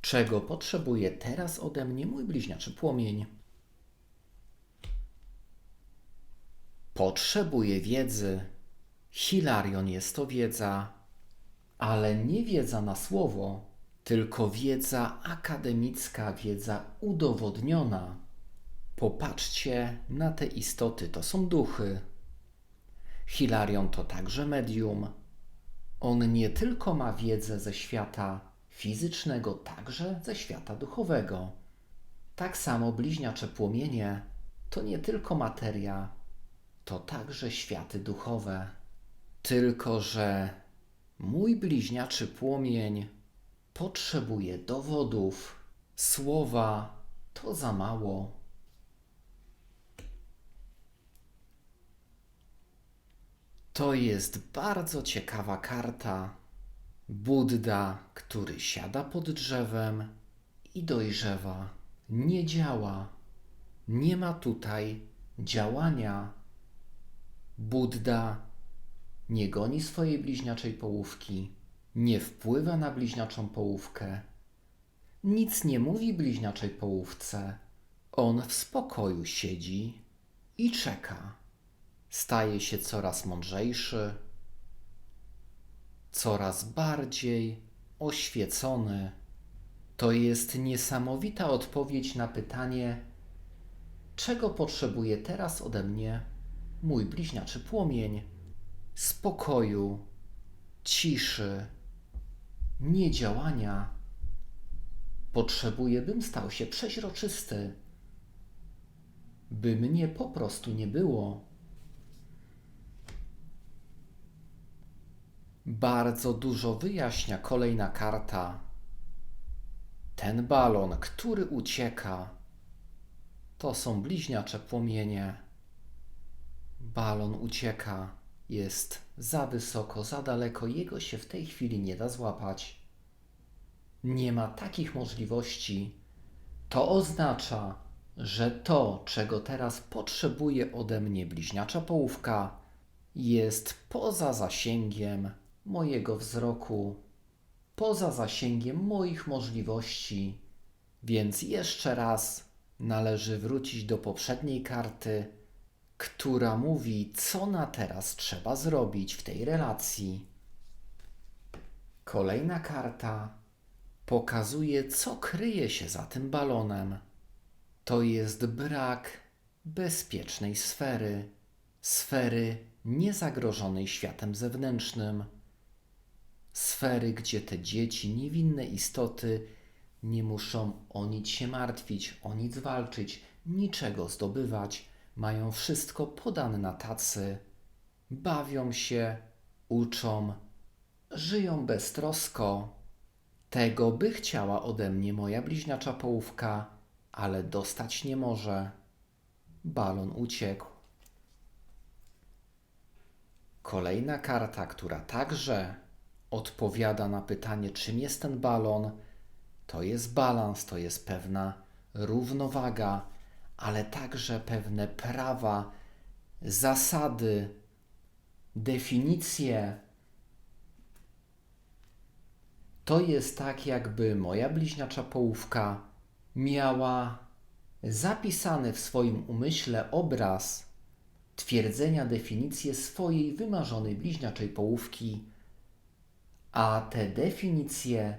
Czego potrzebuje teraz ode mnie mój bliźniaczy płomień? Potrzebuje wiedzy. Hilarion jest to wiedza, ale nie wiedza na słowo, tylko wiedza akademicka, wiedza udowodniona. Popatrzcie na te istoty, to są duchy. Hilarion to także medium. On nie tylko ma wiedzę ze świata fizycznego, także ze świata duchowego. Tak samo bliźniacze płomienie to nie tylko materia, to także światy duchowe. Tylko, że mój bliźniaczy płomień potrzebuje dowodów. Słowa to za mało. To jest bardzo ciekawa karta. Buddha, który siada pod drzewem i dojrzewa, nie działa. Nie ma tutaj działania. Buddha nie goni swojej bliźniaczej połówki, nie wpływa na bliźniaczą połówkę, nic nie mówi bliźniaczej połówce. On w spokoju siedzi i czeka. Staje się coraz mądrzejszy, coraz bardziej oświecony. To jest niesamowita odpowiedź na pytanie, czego potrzebuje teraz ode mnie mój bliźniaczy płomień spokoju, ciszy, niedziałania. Potrzebuję, bym stał się przeźroczysty, by mnie po prostu nie było. Bardzo dużo wyjaśnia kolejna karta. Ten balon, który ucieka, to są bliźniacze płomienie. Balon ucieka, jest za wysoko, za daleko, jego się w tej chwili nie da złapać. Nie ma takich możliwości. To oznacza, że to, czego teraz potrzebuje ode mnie bliźniacza połówka, jest poza zasięgiem mojego wzroku, poza zasięgiem moich możliwości. Więc jeszcze raz należy wrócić do poprzedniej karty która mówi, co na teraz trzeba zrobić w tej relacji. Kolejna karta pokazuje, co kryje się za tym balonem. To jest brak bezpiecznej sfery, sfery niezagrożonej światem zewnętrznym, sfery, gdzie te dzieci, niewinne istoty, nie muszą o nic się martwić, o nic walczyć, niczego zdobywać mają wszystko podane na tacy, bawią się, uczą, żyją beztrosko. Tego by chciała ode mnie moja bliźniacza połówka, ale dostać nie może. Balon uciekł. Kolejna karta, która także odpowiada na pytanie, czym jest ten balon, to jest balans, to jest pewna równowaga ale także pewne prawa, zasady, definicje. To jest tak, jakby moja bliźniacza połówka miała zapisany w swoim umyśle obraz twierdzenia, definicję swojej wymarzonej bliźniaczej połówki, a te definicje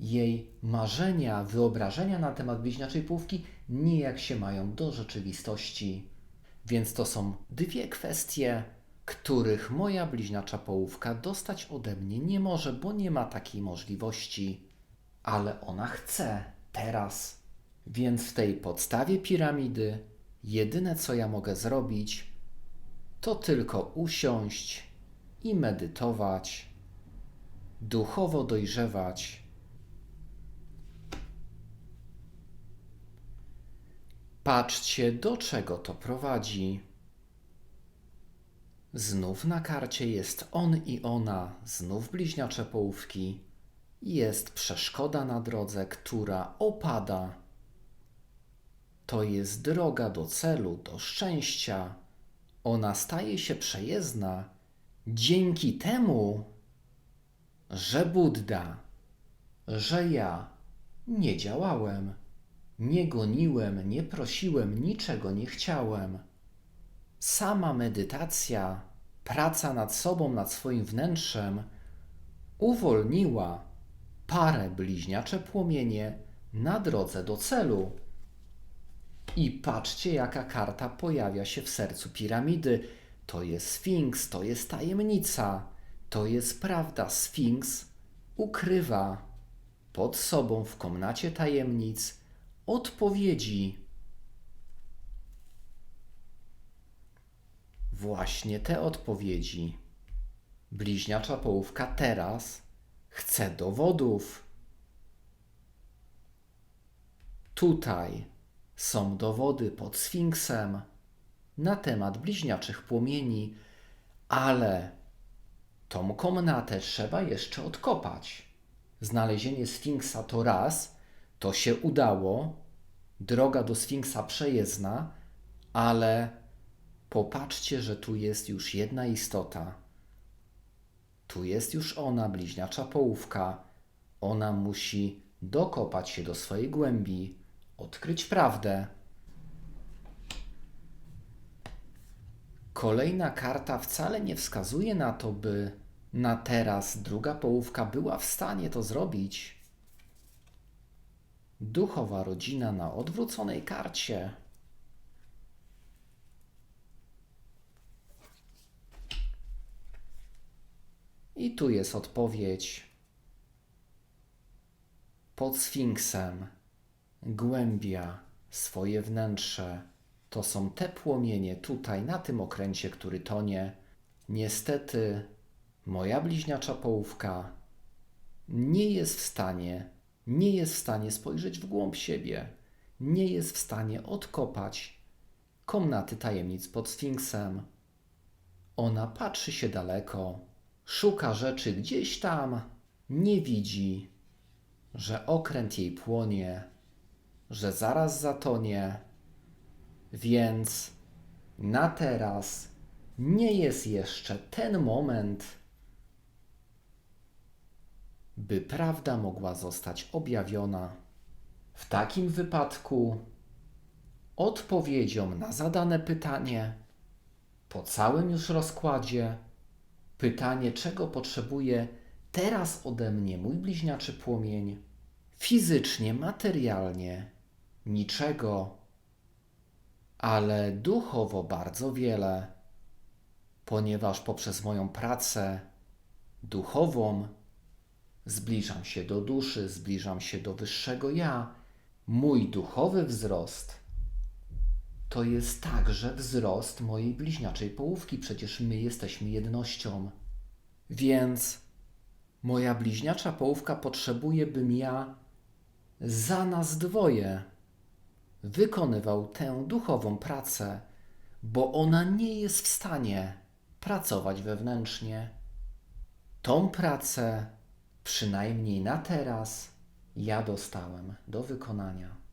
jej marzenia, wyobrażenia na temat bliźniaczej połówki nijak się mają do rzeczywistości. Więc to są dwie kwestie, których moja bliźniacza połówka dostać ode mnie nie może, bo nie ma takiej możliwości, ale ona chce teraz. Więc w tej podstawie piramidy jedyne co ja mogę zrobić, to tylko usiąść i medytować, duchowo dojrzewać Patrzcie, do czego to prowadzi. Znów na karcie jest on i ona, znów bliźniacze połówki. Jest przeszkoda na drodze, która opada. To jest droga do celu, do szczęścia. Ona staje się przejezdna dzięki temu, że Buddha, że ja nie działałem. Nie goniłem, nie prosiłem, niczego nie chciałem. Sama medytacja, praca nad sobą, nad swoim wnętrzem uwolniła parę bliźniacze płomienie na drodze do celu. I patrzcie, jaka karta pojawia się w sercu piramidy. To jest Sfinks, to jest tajemnica, to jest prawda. Sfinks ukrywa pod sobą w komnacie tajemnic odpowiedzi. Właśnie te odpowiedzi. Bliźniacza połówka teraz chce dowodów. Tutaj są dowody pod Sfinksem na temat bliźniaczych płomieni, ale tą komnatę trzeba jeszcze odkopać. Znalezienie Sfinksa to raz, to się udało, droga do Sfinksa przejezdna, ale popatrzcie, że tu jest już jedna istota. Tu jest już ona, bliźniacza połówka. Ona musi dokopać się do swojej głębi, odkryć prawdę. Kolejna karta wcale nie wskazuje na to, by na teraz druga połówka była w stanie to zrobić. Duchowa rodzina na odwróconej karcie. I tu jest odpowiedź. Pod Sfinksem głębia, swoje wnętrze. To są te płomienie tutaj, na tym okręcie, który tonie. Niestety, moja bliźniacza połówka nie jest w stanie, nie jest w stanie spojrzeć w głąb siebie, nie jest w stanie odkopać komnaty tajemnic pod Sfinksem. Ona patrzy się daleko, szuka rzeczy gdzieś tam, nie widzi, że okręt jej płonie, że zaraz zatonie, więc na teraz nie jest jeszcze ten moment, by prawda mogła zostać objawiona. W takim wypadku odpowiedzią na zadane pytanie po całym już rozkładzie pytanie, czego potrzebuje teraz ode mnie mój bliźniaczy płomień, fizycznie, materialnie, niczego, ale duchowo bardzo wiele, ponieważ poprzez moją pracę duchową zbliżam się do duszy, zbliżam się do wyższego ja. Mój duchowy wzrost to jest także wzrost mojej bliźniaczej połówki, przecież my jesteśmy jednością. Więc moja bliźniacza połówka potrzebuje, bym ja za nas dwoje wykonywał tę duchową pracę, bo ona nie jest w stanie pracować wewnętrznie. Tą pracę, przynajmniej na teraz, ja dostałem do wykonania.